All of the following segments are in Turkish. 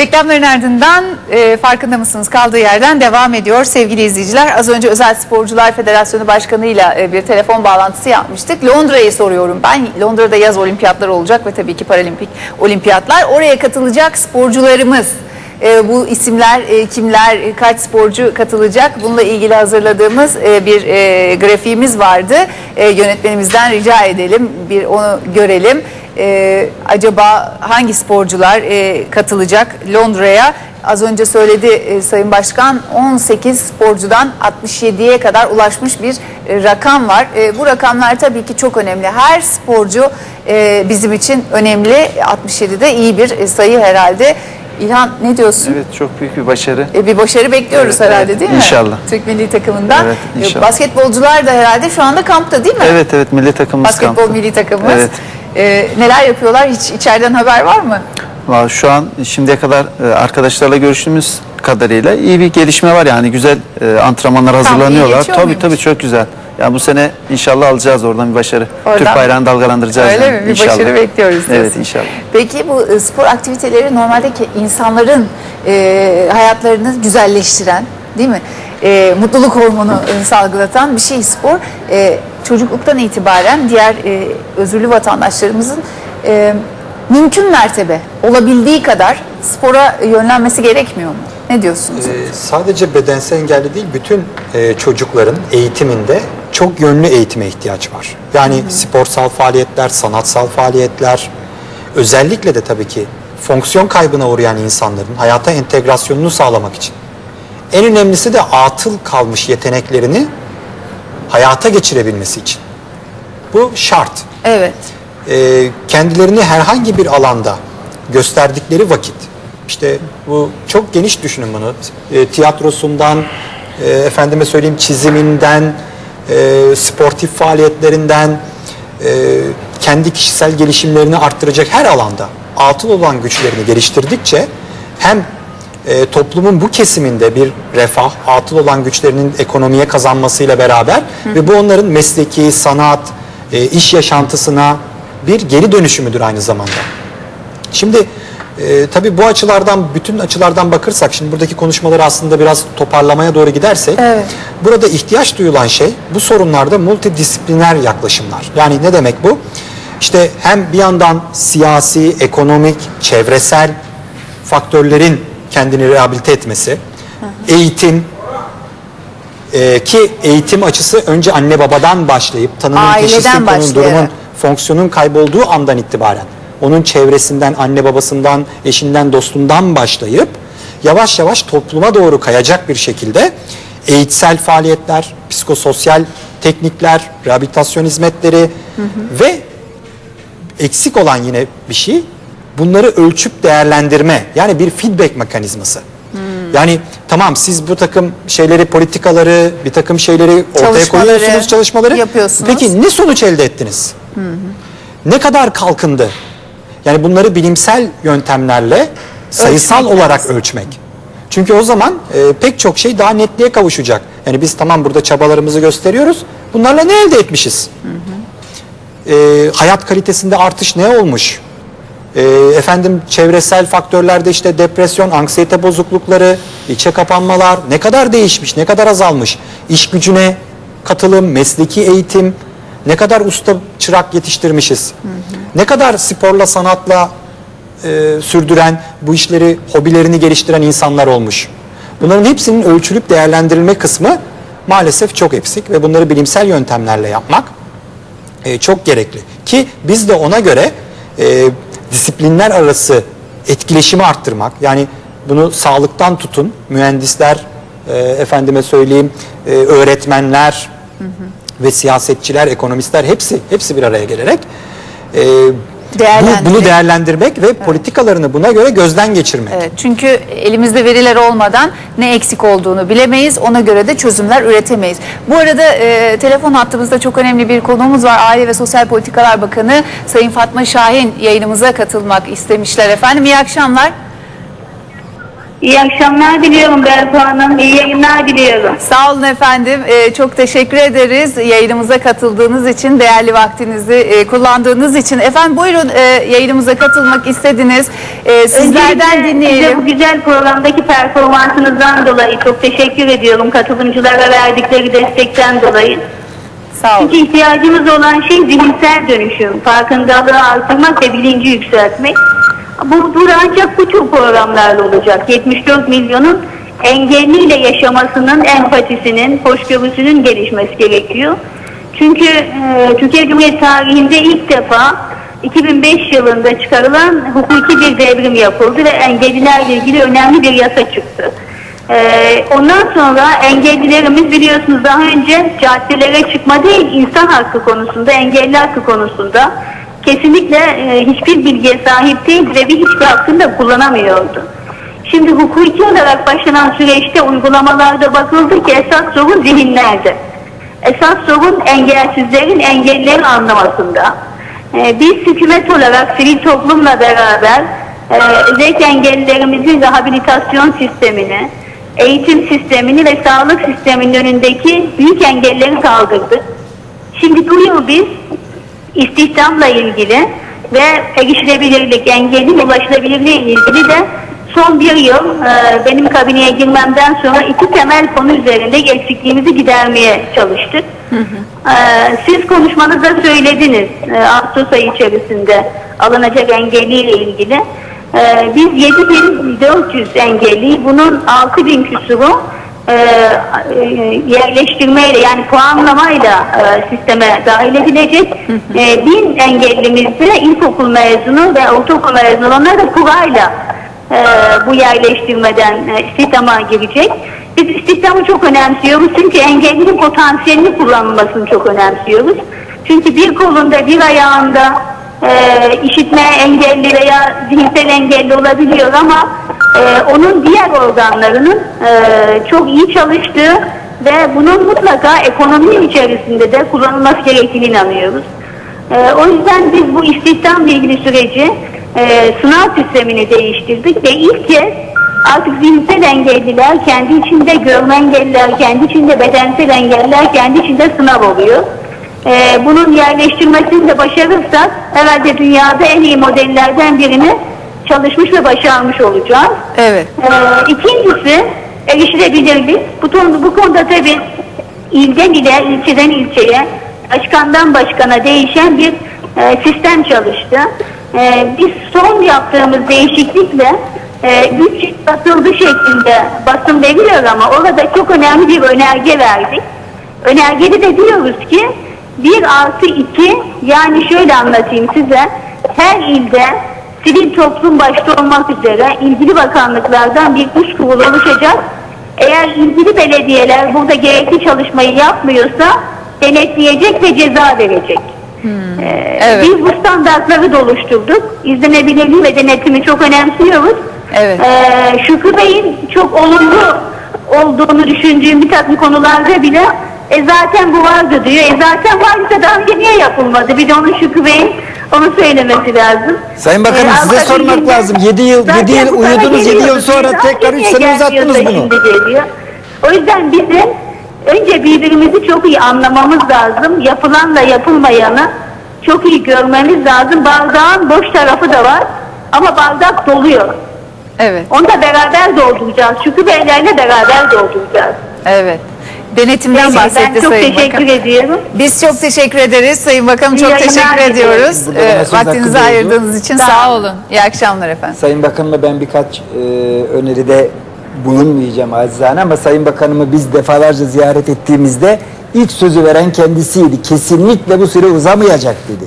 Reklamların ardından e, farkında mısınız kaldığı yerden devam ediyor sevgili izleyiciler. Az önce Özel Sporcular Federasyonu Başkanı ile bir telefon bağlantısı yapmıştık. Londra'yı soruyorum ben. Londra'da yaz olimpiyatları olacak ve tabii ki paralimpik olimpiyatlar. Oraya katılacak sporcularımız. E, bu isimler e, kimler, e, kaç sporcu katılacak bununla ilgili hazırladığımız e, bir e, grafiğimiz vardı. E, yönetmenimizden rica edelim, bir onu görelim. E, acaba hangi sporcular e, katılacak Londra'ya? Az önce söyledi e, Sayın Başkan 18 sporcudan 67'ye kadar ulaşmış bir e, rakam var. E, bu rakamlar tabii ki çok önemli. Her sporcu e, bizim için önemli. 67'de iyi bir e, sayı herhalde. İlhan ne diyorsun? Evet çok büyük bir başarı. E, bir başarı bekliyoruz Evet, herhalde evet. değil mi? İnşallah. Türk milli takımından. Evet, E, inşallah. Basketbolcular da herhalde şu anda kampta değil mi? Evet evet milli takımımız Basketbol kampta. milli takımımız. Evet. E, neler yapıyorlar? Hiç içeriden haber var mı? Vallahi Şu an şimdiye kadar e, arkadaşlarla görüştüğümüz kadarıyla iyi bir gelişme var yani güzel e, antrenmanlar hazırlanıyorlar. Tabii muymuş? tabii çok güzel. Yani bu sene inşallah alacağız oradan bir başarı. Oradan- Türk bayrağını dalgalandıracağız. Öyle yani, mi? Bir inşallah. başarı bekliyoruz diyorsun. Evet inşallah. Peki bu e, spor aktiviteleri normaldeki insanların e, hayatlarını güzelleştiren değil mi? E, mutluluk hormonu salgılatan bir şey spor. E, çocukluktan itibaren diğer e, özürlü vatandaşlarımızın e, mümkün mertebe olabildiği kadar spora yönlenmesi gerekmiyor mu? Ne diyorsunuz? Ee, sadece bedensel engelli değil, bütün e, çocukların eğitiminde çok yönlü eğitime ihtiyaç var. Yani sporsal faaliyetler, sanatsal faaliyetler, özellikle de tabii ki fonksiyon kaybına uğrayan insanların hayata entegrasyonunu sağlamak için. En önemlisi de atıl kalmış yeteneklerini hayata geçirebilmesi için. Bu şart. Evet. e, kendilerini herhangi bir alanda gösterdikleri vakit işte bu çok geniş düşünün bunu E, tiyatrosundan e, efendime söyleyeyim çiziminden e, sportif faaliyetlerinden e, kendi kişisel gelişimlerini arttıracak her alanda atıl olan güçlerini geliştirdikçe hem e, toplumun bu kesiminde bir refah, atıl olan güçlerinin ekonomiye kazanmasıyla beraber ve bu onların mesleki, sanat, e, iş yaşantısına bir geri dönüşümüdür aynı zamanda. Şimdi e, tabii bu açılardan, bütün açılardan bakırsak, şimdi buradaki konuşmaları aslında biraz toparlamaya doğru gidersek, Evet. burada ihtiyaç duyulan şey bu sorunlarda multidisipliner yaklaşımlar. Yani ne demek bu? İşte hem bir yandan siyasi, ekonomik, çevresel faktörlerin kendini rehabilite etmesi, eğitim, e, ki eğitim açısı önce anne babadan başlayıp tanının Aileden teşhisi konunun durumun fonksiyonun kaybolduğu andan itibaren onun çevresinden, anne babasından, eşinden, dostundan başlayıp yavaş yavaş topluma doğru kayacak bir şekilde eğitsel faaliyetler, psikososyal teknikler, rehabilitasyon hizmetleri ve eksik olan yine bir şey bunları ölçüp değerlendirme yani bir feedback mekanizması. Yani tamam siz bu takım şeyleri politikaları bir takım şeyleri ortaya koyuyorsunuz çalışmaları yapıyorsunuz. Peki ne sonuç elde ettiniz? Ne kadar kalkındı? Yani bunları bilimsel yöntemlerle sayısal Ölçmek olarak lazım. ölçmek. Çünkü o zaman e, pek çok şey daha netliğe kavuşacak. Yani biz tamam burada çabalarımızı gösteriyoruz. Bunlarla ne elde etmişiz? E, hayat kalitesinde artış ne olmuş? E, efendim çevresel faktörlerde işte depresyon, anksiyete bozuklukları, içe kapanmalar ne kadar değişmiş, ne kadar azalmış? İş gücüne katılım, mesleki eğitim, ne kadar usta çırak yetiştirmişiz? Ne kadar sporla, sanatla e, sürdüren, bu işleri, hobilerini geliştiren insanlar olmuş? Bunların hepsinin ölçülüp değerlendirilme kısmı maalesef çok eksik ve bunları bilimsel yöntemlerle yapmak e, çok gerekli. Ki biz de ona göre e, disiplinler arası etkileşimi arttırmak. Yani bunu sağlıktan tutun. Mühendisler e, efendime söyleyeyim e, öğretmenler ve siyasetçiler ekonomistler hepsi hepsi bir araya gelerek e, bu, Değerlendirmek. bunu değerlendirmek ve politikalarını buna göre gözden geçirmek. Evet, çünkü elimizde veriler olmadan ne eksik olduğunu bilemeyiz. Ona göre de çözümler üretemeyiz. Bu arada e, telefon hattımızda çok önemli bir konuğumuz var. Aile ve Sosyal Politikalar Bakanı Sayın Fatma Şahin yayınımıza katılmak istemişler efendim. İyi akşamlar. İyi akşamlar diliyorum Berfu Hanım. İyi yayınlar diliyorum. Sağ olun efendim. Ee, çok teşekkür ederiz yayınımıza katıldığınız için, değerli vaktinizi e, kullandığınız için. Efendim buyurun e, yayınımıza katılmak istediniz. E, sizlerden Öncelikle dinleyelim. size bu güzel programdaki performansınızdan dolayı çok teşekkür ediyorum. Katılımcılara verdikleri destekten dolayı. Sağ olun. Çünkü ihtiyacımız olan şey zihinsel dönüşüm, farkındalığı artırmak ve bilinci yükseltmek. Bu, bu ancak bu tür programlarla olacak. 74 milyonun engelliyle yaşamasının, empatisinin, hoşgörüsünün gelişmesi gerekiyor. Çünkü e, Türkiye Cumhuriyeti tarihinde ilk defa 2005 yılında çıkarılan hukuki bir devrim yapıldı ve engellilerle ilgili önemli bir yasa çıktı. Ee, ondan sonra engellilerimiz biliyorsunuz daha önce caddelere çıkma değil insan hakkı konusunda, engelli hakkı konusunda kesinlikle e, hiçbir bilgiye sahip değildi ve bir hiçbir hakkını da kullanamıyordu. Şimdi hukuki olarak başlanan süreçte uygulamalarda bakıldı ki esas sorun zihinlerde. Esas sorun engelsizlerin engellileri anlamasında. Ee, biz hükümet olarak sivil toplumla beraber e, özellikle engellilerimizin rehabilitasyon sistemini, eğitim sistemini ve sağlık sisteminin önündeki büyük engelleri kaldırdık. Şimdi yıl biz istihdamla ilgili ve erişilebilirlik, engellin ulaşılabilirliği ilgili de son bir yıl e, benim kabineye girmemden sonra iki temel konu üzerinde eksikliğimizi gidermeye çalıştık. E, siz konuşmanızda söylediniz e, Ağustos ayı içerisinde alınacak engelliyle ilgili. E, biz 7400 engelli, bunun 6000 küsuru e, e, yerleştirmeyle yani puanlamayla e, sisteme dahil edilecek. E, bin engellimiz de ilkokul mezunu ve ortaokul mezunu olanlar da kurayla e, bu yerleştirmeden e, istihdama girecek. Biz istihdamı çok önemsiyoruz çünkü engellinin potansiyelini kullanılmasını çok önemsiyoruz. Çünkü bir kolunda bir ayağında e, işitme engelli veya zihinsel engelli olabiliyor ama e, onun diğer organlarının e, çok iyi çalıştığı ve bunun mutlaka ekonominin içerisinde de kullanılması gerektiğini inanıyoruz. E, o yüzden biz bu istihdamla ilgili süreci e, sınav sistemini değiştirdik ve ilk kez artık zihinsel engelliler kendi içinde görme engelliler, kendi içinde bedensel engelliler, kendi içinde sınav oluyor. Ee, bunun yerleştirmesini de başarırsak herhalde dünyada en iyi modellerden birini çalışmış ve başarmış olacağız. Evet. Ee, ikincisi erişilebilirlik. Bu, bu konuda tabii ilden ile, ilçeden ilçeye, başkandan başkana değişen bir e, sistem çalıştı. E, biz son yaptığımız değişiklikle e, güç basıldı şeklinde basın veriliyor ama orada çok önemli bir önerge verdik. Önergede de diyoruz ki 1 artı 2 yani şöyle anlatayım size her ilde sivil toplum başta olmak üzere ilgili bakanlıklardan bir üst kurul oluşacak. Eğer ilgili belediyeler burada gerekli çalışmayı yapmıyorsa denetleyecek ve ceza verecek. Ee, evet. Biz bu standartları da oluşturduk. İzlenebilirliği ve denetimi çok önemsiyoruz. Evet. Ee, Şükrü Bey'in çok olumlu olduğunu düşündüğüm bir takım konularda bile e zaten bu vardı diyor. E zaten varsa daha önce niye yapılmadı? Bir de onun Şükrü Bey'in onu söylemesi lazım. Sayın Bakanım, Ee, size Avrupa sormak Birliği'nde lazım. Yedi yıl- zaten yedi yıl bu tarafa uyudunuz, yedi yıl geliyordu. sonra tekrar üç niye sene gelmiyorsa uzattınız bunu. O yüzden bizim önce birbirimizi çok iyi anlamamız lazım. Yapılanla yapılmayanı çok iyi görmemiz lazım. Bardağın boş tarafı da var ama bardak doluyor. Evet. Onu da beraber dolduracağız. Şükrü Beylerle beraber dolduracağız. Evet. Denetimden Neyse, bahsetti ben çok Sayın teşekkür Bakan. ediyorum. Biz çok teşekkür ederiz Sayın Bakanım. İyi Çok teşekkür ediyoruz. Söz vaktinizi ayırdığınız için Sağ sağ olun. İyi akşamlar efendim. Sayın Bakanıma ben birkaç e, öneride bulunmayacağım acizane ama Sayın Bakanımı biz defalarca ziyaret ettiğimizde ilk sözü veren kendisiydi. Kesinlikle bu süre uzamayacak dedi.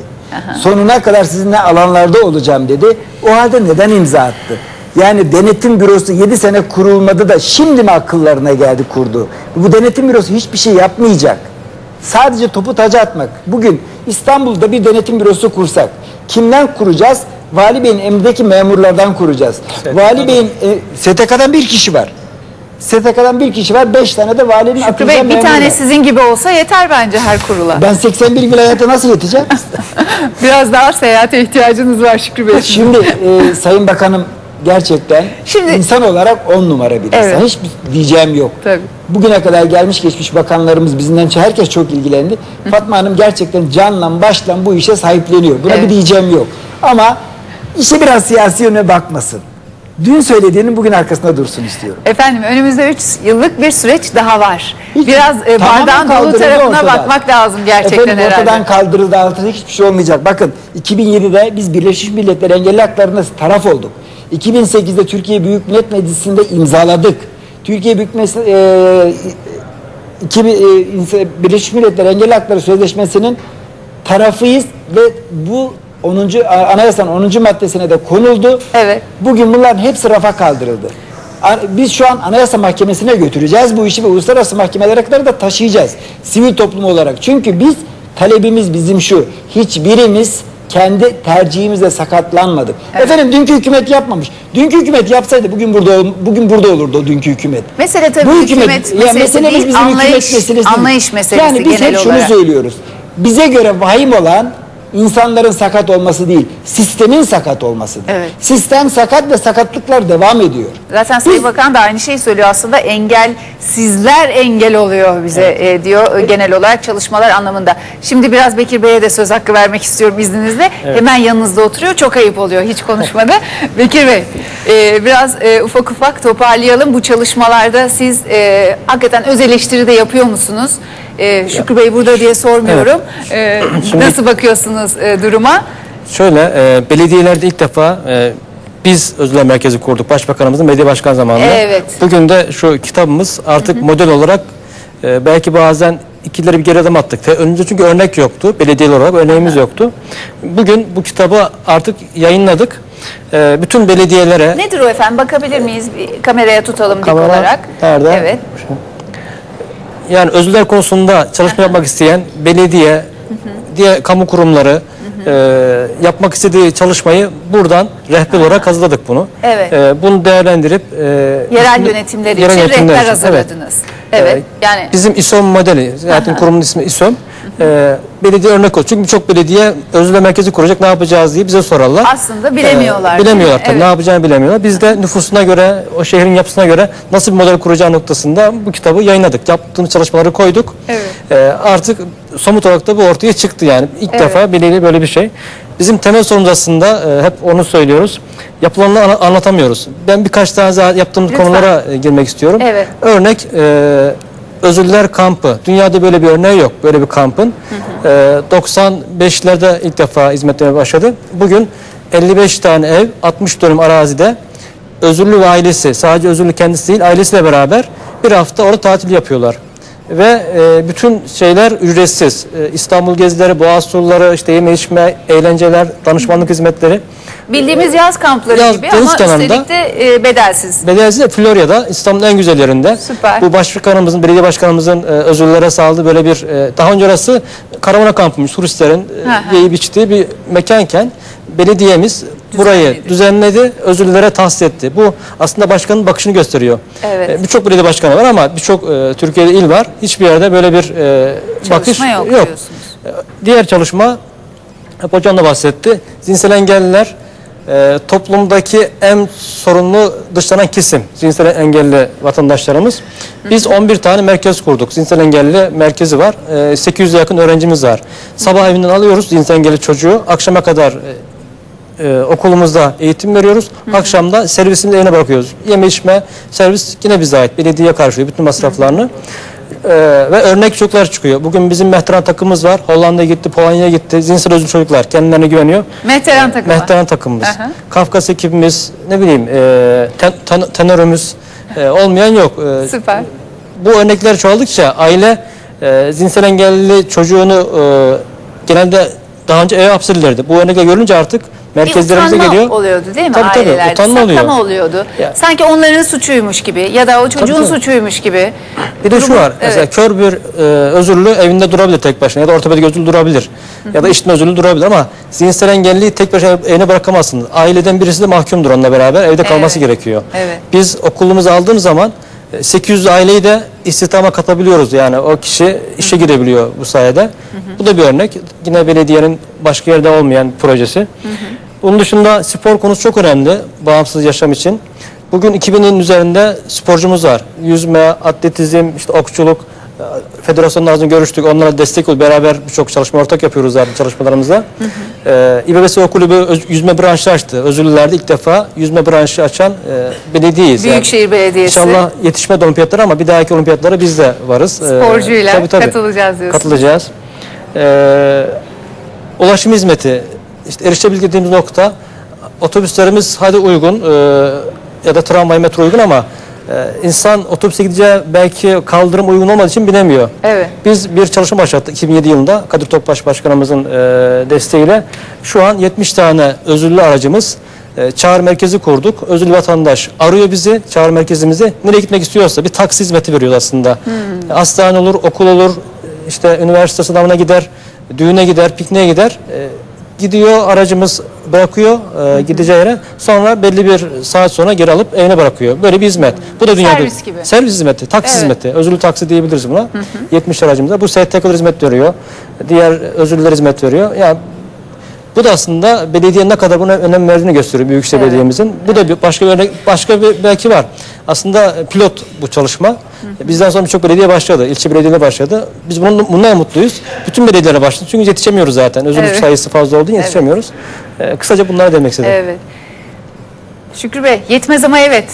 Sonuna kadar sizinle alanlarda olacağım dedi. O halde neden imza attı? Yani denetim bürosu 7 sene kurulmadı da şimdi mi akıllarına geldi kurdu? Bu denetim bürosu hiçbir şey yapmayacak. Sadece topu taca atmak. Bugün İstanbul'da bir denetim bürosu kursak kimden kuracağız? Vali Bey'in emrindeki memurlardan kuracağız. Vali Bey'in e, STK'dan bir kişi var. STK'dan bir kişi var. Beş tane de valinin Şükrü Bey bir tane var. sizin gibi olsa yeter bence her kurula. Ben 81 vilayete nasıl yeteceğim? Biraz daha seyahate ihtiyacınız var Şükrü Bey. Şimdi e, Sayın Bakanım gerçekten Şimdi- insan olarak on numara bir insan. Evet. Hiçbir diyeceğim yok. Tabii. Bugüne kadar gelmiş geçmiş bakanlarımız bizden herkes çok ilgilendi. Fatma Hanım gerçekten canla başla bu işe sahipleniyor. Buna Evet. bir diyeceğim yok. Ama işe biraz siyasi yöne bakmasın. Dün söylediğinin bugün arkasında dursun istiyorum. Efendim önümüzde 3 yıllık bir süreç daha var. Hiç- Biraz e, bardağın dolu tarafına ortadan. bakmak lazım gerçekten Efendim herhalde. ortadan kaldırıldı altında hiçbir şey olmayacak. Bakın 2007'de biz Birleşmiş Milletler Engelli Hakları'na taraf olduk. 2008'de Türkiye Büyük Millet Meclisi'nde imzaladık. Türkiye Büyük Meclisi e, 2000, e, Birleşmiş Milletler Engelli Hakları Sözleşmesi'nin tarafıyız ve bu 10. a- anayasanın 10. maddesine de konuldu. Evet. Bugün bunların hepsi rafa kaldırıldı. Biz şu an Anayasa Mahkemesi'ne götüreceğiz bu işi ve uluslararası mahkemelere kadar da taşıyacağız. Sivil toplum olarak. Çünkü biz talebimiz bizim şu. Hiçbirimiz kendi tercihimizle sakatlanmadık. Efendim dünkü hükümet yapmamış. Dünkü hükümet yapsaydı bugün burada ol- bugün burada olurdu o dünkü hükümet. Mesele tabii hükümet meselesi değil, anlayış- anlayış meselesi Yani biz hep şunu olarak. söylüyoruz. Bize göre vahim olan insanların sakat olması değil, sistemin sakat olmasıdır. Evet. Sistem sakat ve sakatlıklar devam ediyor. Zaten Sayın Bakan da aynı şeyi söylüyor aslında engel sizler engel oluyor bize e, diyor e, genel olarak çalışmalar anlamında. Şimdi biraz Bekir Bey'e de söz hakkı vermek istiyorum izninizle. Hemen yanınızda oturuyor çok ayıp oluyor hiç konuşmadı. Bekir Bey e, biraz e, ufak ufak toparlayalım bu çalışmalarda siz e, hakikaten öz eleştiri de yapıyor musunuz? E, Şükrü Bey burada diye sormuyorum. E, Şimdi- nasıl bakıyorsunuz e, duruma? Şöyle e, belediyelerde ilk defa e, biz özürler merkezi kurduk başbakanımızın belediye başkan zamanında. Evet. Bugün de şu kitabımız artık model olarak e, belki bazen ikileri bir geri adım attık. Te- Önce çünkü örnek yoktu. Belediyeler olarak örneğimiz yoktu. Bugün bu kitabı artık yayınladık. E, bütün belediyelere Nedir o efendim bakabilir miyiz? Bir kameraya tutalım dik Kamera olarak. nerede? Evet. Yani özürler konusunda çalışma yapmak isteyen belediye, diğer kamu kurumları e, yapmak istediği çalışmayı buradan rehber olarak hazırladık bunu. Evet. E, bunu değerlendirip e, Yerel bizim- yönetimler yerel için yönetimler rehber için, hazırladınız. Evet. E, yani bizim İSOM modeli, zaten kurumun ismi İSOM. E, belediye örnek olsun. Çünkü birçok belediye özürler merkezi kuracak ne yapacağız diye bize sorarlar. aslında bilemiyorlar. Ee, bilemiyorlar tabii Evet. ne yapacağını bilemiyorlar. Biz de nüfusuna göre, o şehrin yapısına göre nasıl bir model kuracağı noktasında bu kitabı yayınladık. Yaptığımız çalışmaları koyduk. Evet. Ee, artık somut olarak da bu ortaya çıktı yani. İlk Evet. defa belediye böyle bir şey. Bizim temel sorunumuz aslında e, hep onu söylüyoruz. Yapılanları ana- anlatamıyoruz. Ben birkaç tane daha yaptığımız Lütfen. konulara e, girmek istiyorum. Evet. Örnek e, Özürler kampı. Dünyada böyle bir örneği yok. Böyle bir kampın. E, 95'lerde ilk defa hizmetlerine başladı. Bugün 55 tane ev, 60 dönüm arazide özürlü ve ailesi, sadece özürlü kendisi değil, ailesiyle beraber bir hafta orada tatil yapıyorlar. Ve e, bütün şeyler ücretsiz. E, İstanbul gezileri, Boğaz turları, işte yeme içme, eğlenceler, danışmanlık hizmetleri. bildiğimiz yaz kampları Yaz- gibi deniz ama kenarında. üstelik de e, bedelsiz. Belediyesi de Florya'da İstanbul'un en güzel yerinde. Süper. Bu başbakanımızın, belediye başkanımızın e, özürlere sağladığı böyle bir e, daha önce orası karavana kampıymış turistlerin e, yiyip içtiği bir mekanken belediyemiz burayı düzenledi, özürlülere tahsis etti. Bu aslında başkanın bakışını gösteriyor. Evet. E, birçok belediye başkanı var ama birçok e, Türkiye'de il var. Hiçbir yerde böyle bir e, bakış yok, yok. diyorsunuz. Diğer çalışma, hep hocam da bahsetti. Zihinsel engelliler e, toplumdaki en sorunlu dışlanan kesim. Zihinsel engelli vatandaşlarımız. Biz 11 tane merkez kurduk. Zihinsel engelli merkezi var. E, 800'e yakın öğrencimiz var. Sabah evinden alıyoruz zihinsel engelli çocuğu. Akşama kadar e, e, okulumuzda eğitim veriyoruz. Akşam da servisimizi evine bırakıyoruz. Yeme içme servis yine bize ait. Belediye karşılıyor bütün masraflarını. E, ve örnek çocuklar çıkıyor. Bugün bizim mehteran takımımız var. Hollanda'ya gitti, Polonya'ya gitti. Zihinsel özür çocuklar kendilerine güveniyor. Mehteran takımı. Mehteran takımımız. Aha. Kafkas ekibimiz, ne bileyim, e, ten, ten- tenörümüz e, olmayan yok. E, Süper. bu örnekler çoğaldıkça aile e, zihinsel engelli çocuğunu e, genelde daha önce eve hapsedilirdi. Bu örnekler görünce artık merkezlerimize utanma geliyor. oluyordu değil mi Tabii, tabii, ailelerde? utanma oluyor. Saklama oluyordu. Ya. Sanki onların suçuymuş gibi ya da o çocuğun tabii. suçuymuş gibi. Bir de şu Durumu- var. Mesela Evet. kör bir e, özürlü evinde durabilir tek başına ya da ortopedik özürlü durabilir. Ya da işitme özürlü durabilir ama zihinsel engelliyi tek başına evine bırakamazsınız. Aileden birisi de mahkumdur onunla beraber evde kalması Evet. gerekiyor. Evet. Biz okulumuzu aldığımız zaman e, 800 aileyi de istihdama katabiliyoruz. Yani o kişi işe girebiliyor bu sayede. Bu da bir örnek. Yine belediyenin başka yerde olmayan projesi. Bunun dışında spor konusu çok önemli bağımsız yaşam için. Bugün 2000'in üzerinde sporcumuz var. Yüzme, atletizm, işte okçuluk, e, federasyonlarla görüştük. Onlara destek ol. Beraber birçok çalışma ortak yapıyoruz zaten çalışmalarımızda. Ee, İBB Kulübü öz- yüzme branşı açtı. Özürlülerde ilk defa yüzme branşı açan e, belediyeyiz. Büyükşehir Belediyesi. İnşallah yetişmedi olimpiyatlara ama bir dahaki olimpiyatlara biz de varız. Ee, Sporcuyla tabii, tabii. katılacağız diyorsunuz. Katılacağız. Ee, ulaşım hizmeti, işte erişebildiğimiz nokta, otobüslerimiz hadi uygun e, ya da tramvay metro uygun ama insan otobüse gideceği belki kaldırım uygun olmadığı için binemiyor. Evet. Biz bir çalışma başlattık 2007 yılında Kadir Topbaş Başkanımızın e, desteğiyle. Şu an 70 tane özürlü aracımız e, çağrı merkezi kurduk. Özürlü vatandaş arıyor bizi, çağrı merkezimizi. Nereye gitmek istiyorsa bir taksi hizmeti veriyoruz aslında. Hastane olur, okul olur, işte üniversite sınavına gider, düğüne gider, pikniğe gider. Gidiyor aracımız bırakıyor e, gideceği yere. Sonra belli bir saat sonra geri alıp evine bırakıyor. Böyle bir hizmet. Bu da dünyada Servis gibi. Servis hizmeti, taksi Evet. hizmeti. Özürlü taksi diyebiliriz buna. 70 aracımıza. Bu STK'lar hizmet veriyor. Diğer özürlüler hizmet veriyor. Yani bu da aslında belediyenin ne kadar buna önem verdiğini gösteriyor Büyükşehir Evet. Belediye'mizin. Bu da bir başka bir örnek, başka bir belki var. Aslında pilot bu çalışma. Bizden sonra birçok belediye başladı. ilçe belediyeler başladı. Biz bunun, bundan mutluyuz. Bütün belediyelere başladı. Çünkü yetişemiyoruz zaten. Özürlük Evet. sayısı fazla olduğu için yetişemiyoruz. Ee, kısaca bunlara demek istedim. Evet. Şükrü Bey yetmez ama evet.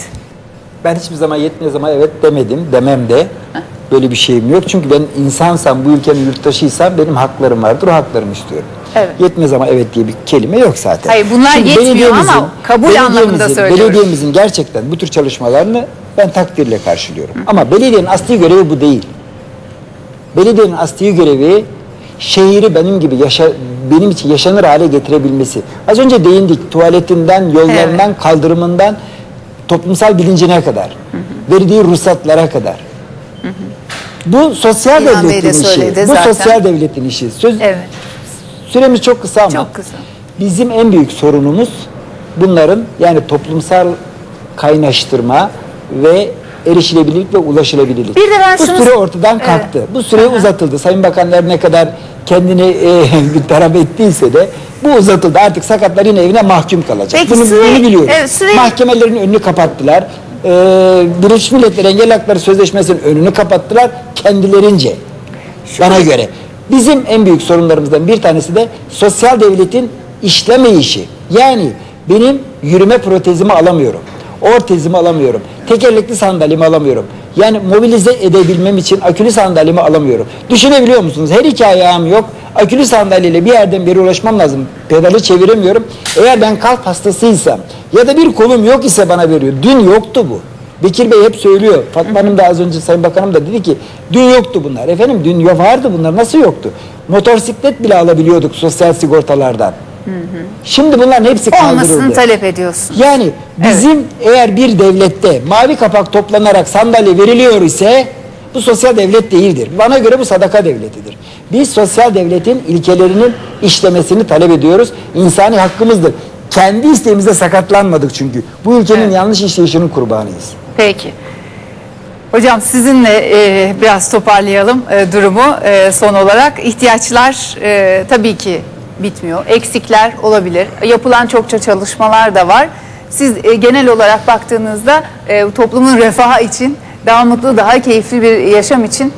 Ben hiçbir zaman yetmez ama evet demedim, demem de. Böyle bir şeyim yok. Çünkü ben insansam, bu ülkenin yurttaşıysam benim haklarım vardır, o haklarımı istiyorum. Evet. Yetmez ama evet diye bir kelime yok zaten. Hayır, bunlar yetmiyor belediyemizin- ama kabul anlamında söylüyoruz. Belediyemizin gerçekten bu tür çalışmalarını ben takdirle karşılıyorum. Ama belediyenin asli görevi bu değil. Belediyenin asli görevi şehri benim gibi yaşa, benim için yaşanır hale getirebilmesi. Az önce değindik tuvaletinden, yollarından, kaldırımından toplumsal bilincine kadar, verdiği ruhsatlara kadar. Bu sosyal İlhan Bey de devletin işi. söyledi Bu zaten. sosyal devletin işi. Söz, Evet. Süremiz çok kısa ama Çok kısa. bizim en büyük sorunumuz bunların yani toplumsal kaynaştırma ve erişilebilirlik ve ulaşılabilirlik. Bir de ben Bu şunu- süre ortadan Evet. kalktı. Bu süre uzatıldı. Sayın Bakanlar ne kadar kendini e, taraf ettiyse de bu uzatıldı. Artık sakatlar yine evine mahkum kalacak. Peki bunu, süre- bunu biliyoruz. evet, süre- Mahkemelerin önünü kapattılar. Ee, Birleşmiş Milletler Engelli Hakları Sözleşmesi'nin önünü kapattılar kendilerince. Bana göre. Bizim en büyük sorunlarımızdan bir tanesi de sosyal devletin işlemeyişi. Yani benim yürüme protezimi alamıyorum. Ortezimi alamıyorum. Tekerlekli sandalyemi alamıyorum. Yani mobilize edebilmem için akülü sandalyemi alamıyorum. Düşünebiliyor musunuz? Her iki ayağım yok. Akülü sandalyeyle bir yerden bir yere ulaşmam lazım. Pedalı çeviremiyorum. Eğer ben kalp hastasıysam ya da bir kolum yok ise bana veriyor. Dün yoktu bu. Bekir Bey hep söylüyor. Fatma Hanım da az önce Sayın Bakanım da dedi ki dün yoktu bunlar. Efendim dün vardı bunlar nasıl yoktu? Motosiklet bile alabiliyorduk sosyal sigortalardan. Şimdi bunların hepsi Olmasını kaldırıldı. talep ediyorsun. Yani bizim eğer bir devlette mavi kapak toplanarak sandalye veriliyor ise bu sosyal devlet değildir. Bana göre bu sadaka devletidir. Biz sosyal devletin ilkelerinin işlemesini talep ediyoruz. İnsani hakkımızdır. Kendi isteğimizde sakatlanmadık çünkü. Bu ülkenin Evet. yanlış işleyişinin kurbanıyız. Peki. Hocam sizinle e, biraz toparlayalım e, durumu e, son olarak. İhtiyaçlar e, tabii ki bitmiyor. Eksikler olabilir. Yapılan çokça çalışmalar da var. Siz e, genel olarak baktığınızda e, toplumun refahı için, daha mutlu, daha keyifli bir yaşam için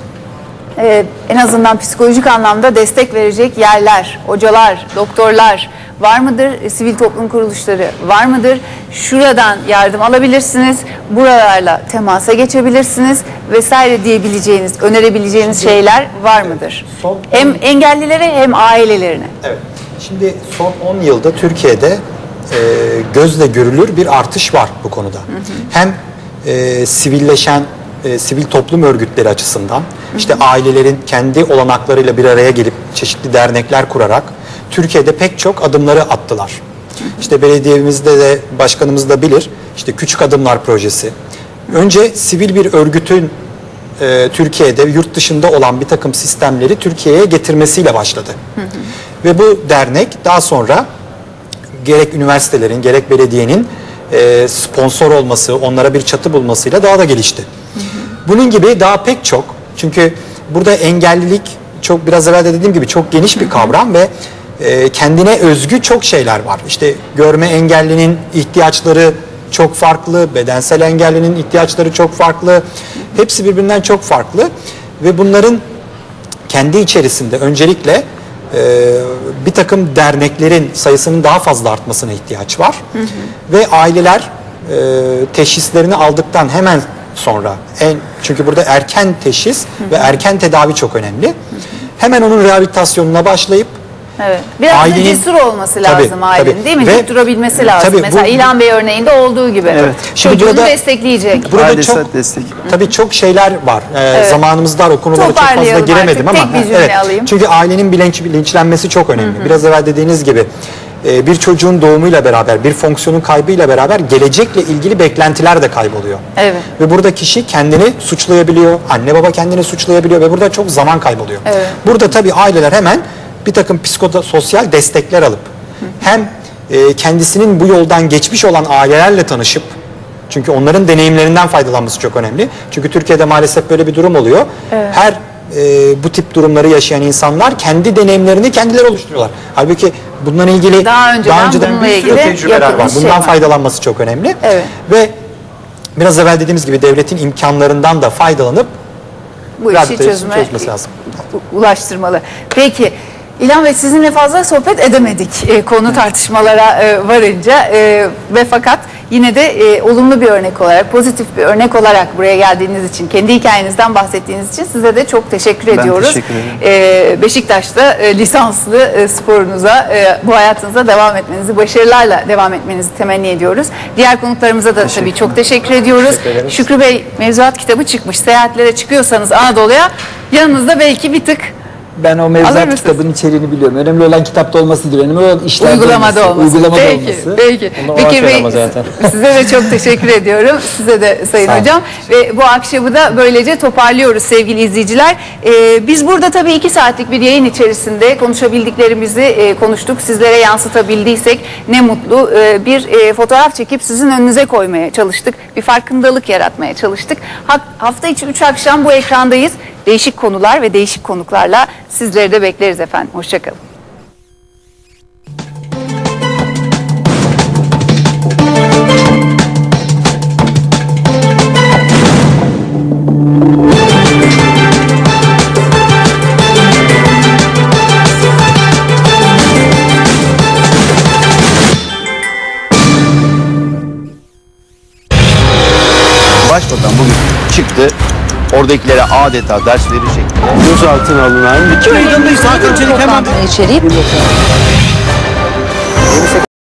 e, en azından psikolojik anlamda destek verecek yerler, hocalar, doktorlar var mıdır? E, sivil toplum kuruluşları var mıdır? Şuradan yardım alabilirsiniz, buralarla temasa geçebilirsiniz vesaire diyebileceğiniz, önerebileceğiniz şeyler var mıdır? Hem engellilere hem ailelerine. Evet. Şimdi son 10 yılda Türkiye'de e, gözle görülür bir artış var bu konuda. Hem e, sivilleşen e, sivil toplum örgütleri açısından işte ailelerin kendi olanaklarıyla bir araya gelip çeşitli dernekler kurarak Türkiye'de pek çok adımları attılar. İşte belediyemizde de başkanımız da bilir işte Küçük Adımlar projesi. Önce sivil bir örgütün e, Türkiye'de yurt dışında olan bir takım sistemleri Türkiye'ye getirmesiyle başladı. Ve bu dernek daha sonra gerek üniversitelerin gerek belediyenin e, sponsor olması, onlara bir çatı bulmasıyla daha da gelişti. Bunun gibi daha pek çok çünkü burada engellilik çok biraz evvel de dediğim gibi çok geniş bir kavram ve e, kendine özgü çok şeyler var. İşte görme engellinin ihtiyaçları çok farklı, bedensel engellinin ihtiyaçları çok farklı. Hepsi birbirinden çok farklı ve bunların kendi içerisinde öncelikle e, bir takım derneklerin sayısının daha fazla artmasına ihtiyaç var. Ve aileler e, teşhislerini aldıktan hemen sonra en çünkü burada erken teşhis ve erken tedavi çok önemli. Hemen onun rehabilitasyonuna başlayıp Evet. Biraz da Ailenin- cesur olması Tabii, lazım ailenin tabii. değil mi? Ve- durabilmesi lazım. Tabii, bu- Mesela İlhan Bey örneğinde olduğu gibi. Evet. Şimdi Çocuğunu burada- destekleyecek. Burada Ailesel çok destek. Tabii çok şeyler var. Ee, Zamanımız dar o konulara çok fazla giremedim artık. ama Tek bir cümle alayım. çünkü ailenin bilinç, bilinçlenmesi çok önemli. Biraz evvel dediğiniz gibi e, bir çocuğun doğumuyla beraber, bir fonksiyonun kaybıyla beraber gelecekle ilgili beklentiler de kayboluyor. Evet. Ve burada kişi kendini suçlayabiliyor, anne baba kendini suçlayabiliyor ve burada çok zaman kayboluyor. Evet. Burada tabii aileler hemen bir takım psikososyal destekler alıp hem e, kendisinin bu yoldan geçmiş olan ailelerle tanışıp çünkü onların deneyimlerinden faydalanması çok önemli. Çünkü Türkiye'de maalesef böyle bir durum oluyor. Her e, bu tip durumları yaşayan insanlar kendi deneyimlerini kendileri oluşturuyorlar. Halbuki bununla ilgili Daha önceden bununla bir sürü tecrübeler var. yapılmış şey Bundan var. faydalanması çok önemli. Evet. Ve biraz evvel dediğimiz gibi devletin imkanlarından da faydalanıp Bu işi çözüme çözmesi lazım. ulaştırmalı. Peki İlhan Bey sizinle fazla sohbet edemedik e, konu tartışmalara e, varınca e, ve fakat yine de e, olumlu bir örnek olarak, pozitif bir örnek olarak buraya geldiğiniz için, kendi hikayenizden bahsettiğiniz için size de çok teşekkür Ben ediyoruz. teşekkür ederim. E, Beşiktaş'ta e, lisanslı e, sporunuza, e, bu hayatınıza devam etmenizi, başarılarla devam etmenizi temenni ediyoruz. Diğer konuklarımıza da tabii çok teşekkür ediyoruz. Şükrü Bey mevzuat kitabı çıkmış. Seyahatlere çıkıyorsanız Anadolu'ya yanınızda belki bir tık Ben o mevzuat kitabının içeriğini biliyorum. Önemli olan kitapta olması değil. Önemli olan işlerde uygulamada olması. Uygulamada peki, olması. Peki. Bekir Bey size de çok teşekkür ediyorum. Size de Sayın Sağ. Hocam. Ve bu akşamı da böylece toparlıyoruz sevgili izleyiciler. Ee, biz burada tabii iki saatlik bir yayın içerisinde konuşabildiklerimizi e, konuştuk. Sizlere yansıtabildiysek ne mutlu. Ee, bir e, fotoğraf çekip sizin önünüze koymaya çalıştık. Bir farkındalık yaratmaya çalıştık. Ha- hafta içi 3 akşam bu ekrandayız. Değişik konular ve değişik konuklarla sizleri de bekleriz efendim. Hoşçakalın. Oradakilere adeta ders verir şekilde gözaltına alınan İçeriği